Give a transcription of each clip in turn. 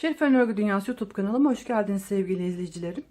Şerifen Örgü Dünyası YouTube kanalıma hoş geldiniz sevgili izleyicilerim.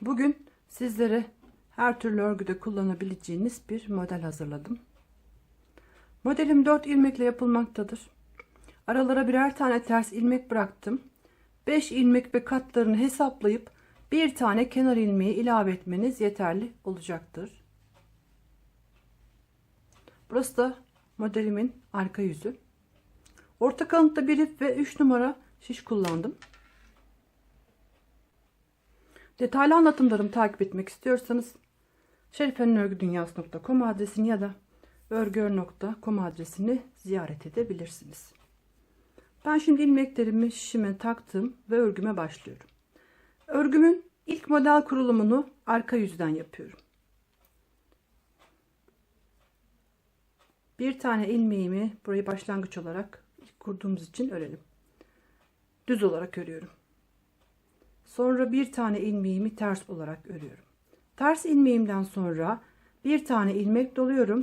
Bugün sizlere her türlü örgüde kullanabileceğiniz bir model hazırladım. Modelim 4 ilmekle yapılmaktadır. Aralara birer tane ters ilmek bıraktım. 5 ilmek ve katlarını hesaplayıp bir tane kenar ilmeği ilave etmeniz yeterli olacaktır. Burası da modelimin arka yüzü. Orta kalıntıda bir ip ve 3 numara şiş kullandım. Detaylı anlatımlarımı takip etmek istiyorsanız şerifenörgüdünyası.com adresini ya da örgör.com adresini ziyaret edebilirsiniz. Ben şimdi ilmeklerimi şişime taktım ve örgüme başlıyorum. Örgümün ilk model kurulumunu arka yüzden yapıyorum. Bir tane ilmeğimi burayı başlangıç olarak kurduğumuz için örelim. Düz olarak örüyorum. Sonra bir tane ilmeğimi ters olarak örüyorum. Ters ilmeğimden sonra bir tane ilmek doluyorum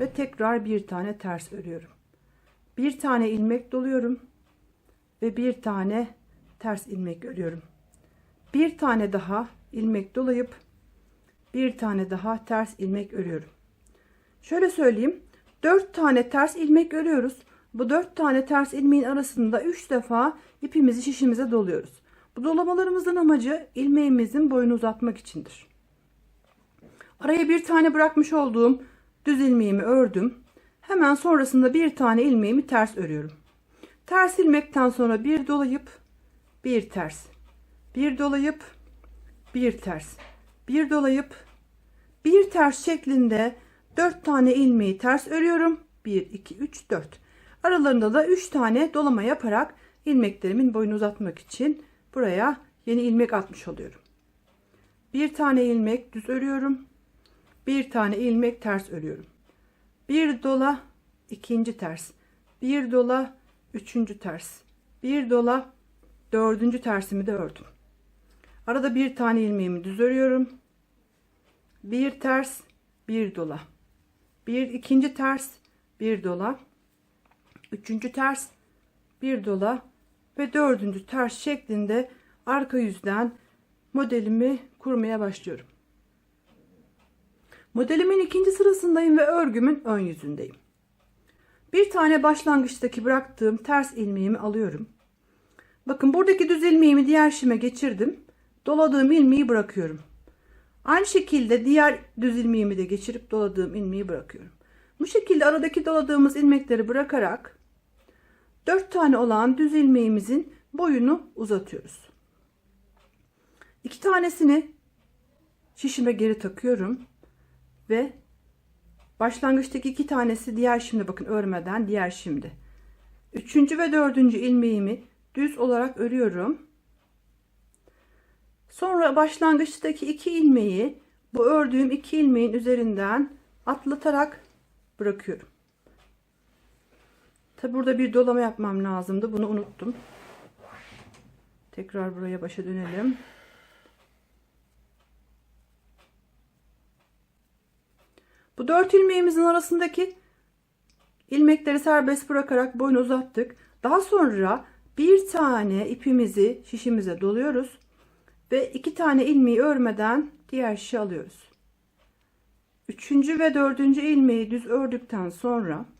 ve tekrar bir tane ters örüyorum. Bir tane ilmek doluyorum ve bir tane ters ilmek örüyorum. Bir tane daha ilmek dolayıp bir tane daha ters ilmek örüyorum. Şöyle söyleyeyim. 4 tane ters ilmek örüyoruz. Bu 4 tane ters ilmeğin arasında 3 defa ipimizi şişimize doluyoruz. Bu dolamalarımızın amacı ilmeğimizin boyunu uzatmak içindir. Araya bir tane bırakmış olduğum düz ilmeğimi ördüm. Hemen sonrasında bir tane ilmeğimi ters örüyorum. Ters ilmekten sonra bir dolayıp bir ters. Bir dolayıp bir ters. Bir dolayıp bir ters şeklinde 4 tane ilmeği ters örüyorum. 1 2 3 4. Aralarında da 3 tane dolama yaparak ilmeklerimin boyunu uzatmak için buraya yeni ilmek atmış oluyorum. Bir tane ilmek düz örüyorum. Bir tane ilmek ters örüyorum. Bir dola ikinci ters. Bir dola üçüncü ters. Bir dola dördüncü tersimi de ördüm. Arada bir tane ilmeğimi düz örüyorum. Bir ters, bir dola. Bir ikinci ters, bir dola. Üçüncü ters, bir dola ve dördüncü ters şeklinde arka yüzden modelimi kurmaya başlıyorum. Modelimin ikinci sırasındayım ve örgümün ön yüzündeyim. Bir tane başlangıçtaki bıraktığım ters ilmeğimi alıyorum. Bakın buradaki düz ilmeğimi diğer şime geçirdim. Doladığım ilmeği bırakıyorum. Aynı şekilde diğer düz ilmeğimi de geçirip doladığım ilmeği bırakıyorum. Bu şekilde aradaki doladığımız ilmekleri bırakarak 4 tane olan düz ilmeğimizin boyunu uzatıyoruz. 2 tanesini şişime geri takıyorum ve başlangıçtaki iki tanesi diğer şimdi bakın örmeden diğer şimdi. Üçüncü ve dördüncü ilmeğimi düz olarak örüyorum. Sonra başlangıçtaki iki ilmeği bu ördüğüm iki ilmeğin üzerinden atlatarak bırakıyorum. Tabi burada bir dolama yapmam lazımdı. Bunu unuttum. Tekrar buraya başa dönelim. Bu dört ilmeğimizin arasındaki ilmekleri serbest bırakarak boyunu uzattık. Daha sonra bir tane ipimizi şişimize doluyoruz ve iki tane ilmeği örmeden diğer şişe alıyoruz. Üçüncü ve dördüncü ilmeği düz ördükten sonra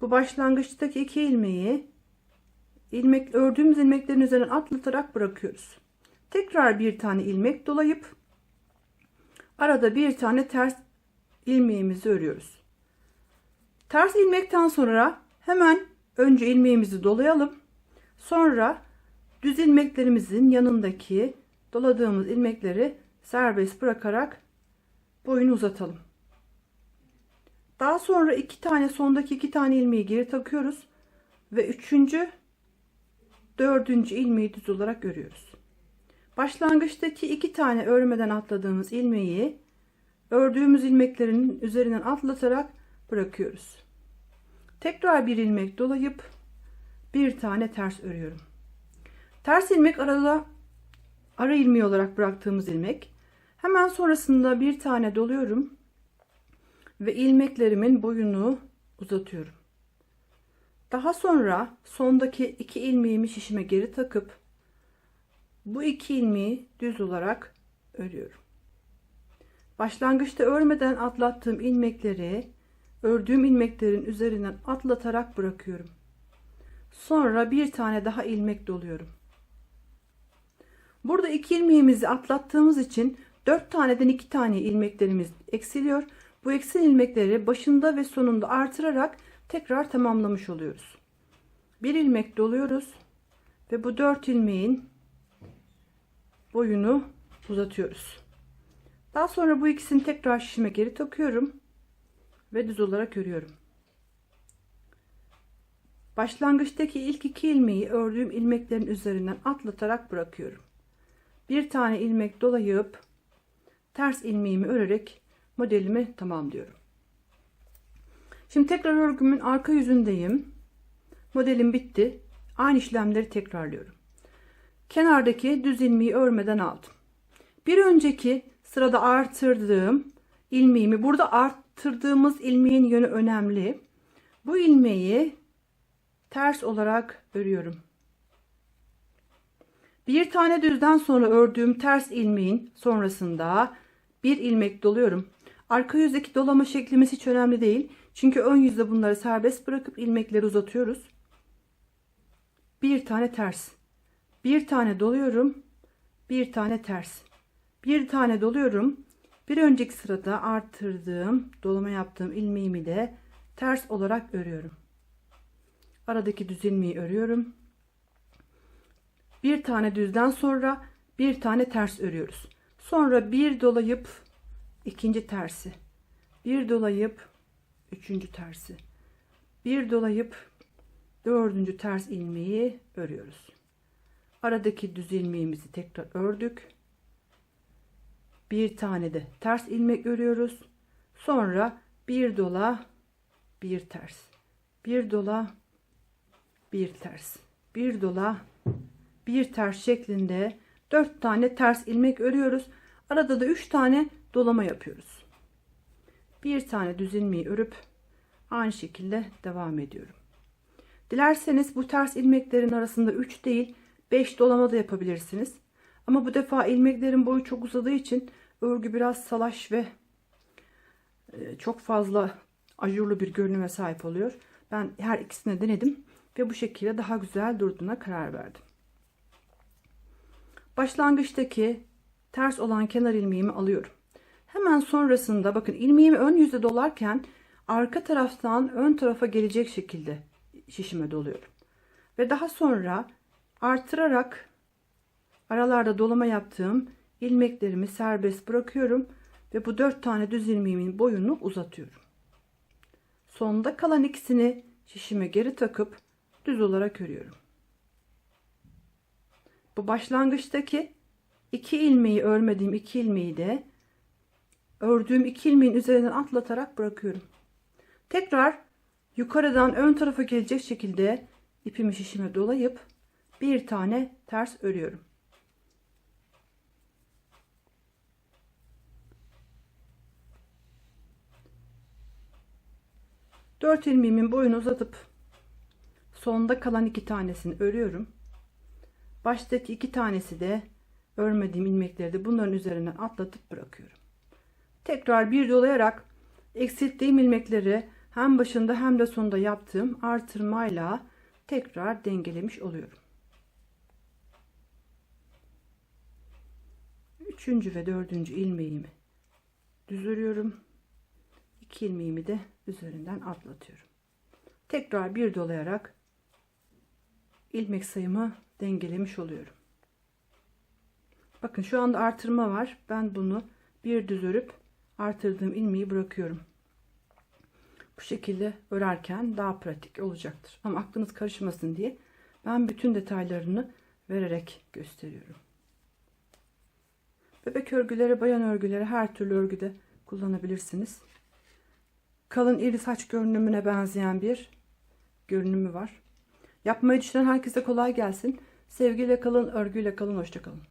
bu başlangıçtaki iki ilmeği ilmek ördüğümüz ilmeklerin üzerine atlatarak bırakıyoruz. Tekrar bir tane ilmek dolayıp arada bir tane ters ilmeğimizi örüyoruz. Ters ilmekten sonra hemen önce ilmeğimizi dolayalım. Sonra düz ilmeklerimizin yanındaki doladığımız ilmekleri serbest bırakarak boyunu uzatalım. Daha sonra iki tane sondaki iki tane ilmeği geri takıyoruz ve üçüncü dördüncü ilmeği düz olarak örüyoruz. Başlangıçtaki iki tane örmeden atladığımız ilmeği ördüğümüz ilmeklerin üzerinden atlatarak bırakıyoruz. Tekrar bir ilmek dolayıp bir tane ters örüyorum. Ters ilmek arada ara ilmeği olarak bıraktığımız ilmek. Hemen sonrasında bir tane doluyorum ve ilmeklerimin boyunu uzatıyorum. Daha sonra sondaki iki ilmeğimi şişime geri takıp Bu iki ilmeği düz olarak örüyorum. Başlangıçta örmeden atlattığım ilmekleri ördüğüm ilmeklerin üzerinden atlatarak bırakıyorum. Sonra bir tane daha ilmek doluyorum. Burada iki ilmeğimizi atlattığımız için 4 taneden 2 tane ilmeklerimiz eksiliyor. Bu eksil ilmekleri başında ve sonunda artırarak tekrar tamamlamış oluyoruz. Bir ilmek doluyoruz ve bu 4 ilmeğin boyunu uzatıyoruz. Daha sonra bu ikisini tekrar şişime geri takıyorum ve düz olarak örüyorum. Başlangıçtaki ilk iki ilmeği ördüğüm ilmeklerin üzerinden atlatarak bırakıyorum. Bir tane ilmek dolayıp ters ilmeğimi örerek modelimi tamamlıyorum. Şimdi tekrar örgümün arka yüzündeyim. Modelim bitti. Aynı işlemleri tekrarlıyorum. Kenardaki düz ilmeği örmeden aldım. Bir önceki sırada artırdığım ilmeğimi burada arttırdığımız ilmeğin yönü önemli. Bu ilmeği ters olarak örüyorum. Bir tane düzden sonra ördüğüm ters ilmeğin sonrasında bir ilmek doluyorum. Arka yüzdeki dolama şeklimiz hiç önemli değil. Çünkü ön yüzde bunları serbest bırakıp ilmekleri uzatıyoruz. Bir tane ters. Bir tane doluyorum. Bir tane ters. Bir tane doluyorum. Bir önceki sırada arttırdığım, dolama yaptığım ilmeğimi de ters olarak örüyorum. Aradaki düz ilmeği örüyorum. Bir tane düzden sonra bir tane ters örüyoruz. Sonra bir dolayıp ikinci tersi. Bir dolayıp üçüncü tersi. Bir dolayıp dördüncü ters ilmeği örüyoruz. Aradaki düz ilmeğimizi tekrar ördük. Bir tane de ters ilmek örüyoruz. Sonra bir dola bir ters. Bir dola bir ters. Bir dola bir ters şeklinde 4 tane ters ilmek örüyoruz. Arada da 3 tane dolama yapıyoruz. Bir tane düz ilmeği örüp aynı şekilde devam ediyorum. Dilerseniz bu ters ilmeklerin arasında 3 değil 5 dolama da yapabilirsiniz. Ama bu defa ilmeklerin boyu çok uzadığı için örgü biraz salaş ve e, çok fazla ajurlu bir görünüme sahip oluyor. Ben her ikisini denedim ve bu şekilde daha güzel durduğuna karar verdim. Başlangıçtaki ters olan kenar ilmeğimi alıyorum. Hemen sonrasında bakın ilmeğimi ön yüzde dolarken arka taraftan ön tarafa gelecek şekilde şişime doluyorum. Ve daha sonra artırarak aralarda dolama yaptığım ilmeklerimi serbest bırakıyorum ve bu dört tane düz ilmeğimin boyunu uzatıyorum. Sonda kalan ikisini şişime geri takıp düz olarak örüyorum. Bu başlangıçtaki iki ilmeği örmediğim iki ilmeği de ördüğüm iki ilmeğin üzerinden atlatarak bırakıyorum. Tekrar yukarıdan ön tarafa gelecek şekilde ipimi şişime dolayıp bir tane ters örüyorum. Dört ilmeğimin boyunu uzatıp sonda kalan iki tanesini örüyorum. Baştaki iki tanesi de örmediğim ilmekleri de bunların üzerinden atlatıp bırakıyorum. Tekrar bir dolayarak eksilttiğim ilmekleri hem başında hem de sonunda yaptığım artırmayla tekrar dengelemiş oluyorum. Üçüncü ve dördüncü ilmeğimi düz örüyorum. İki ilmeğimi de üzerinden atlatıyorum. Tekrar bir dolayarak ilmek sayımı dengelemiş oluyorum. Bakın şu anda artırma var. Ben bunu bir düz örüp artırdığım ilmeği bırakıyorum. Bu şekilde örerken daha pratik olacaktır. Ama aklınız karışmasın diye ben bütün detaylarını vererek gösteriyorum. Bebek örgüleri, bayan örgüleri her türlü örgüde kullanabilirsiniz. Kalın iri saç görünümüne benzeyen bir görünümü var. Yapmayı düşünen herkese kolay gelsin. Sevgiyle kalın, örgüyle kalın, hoşçakalın.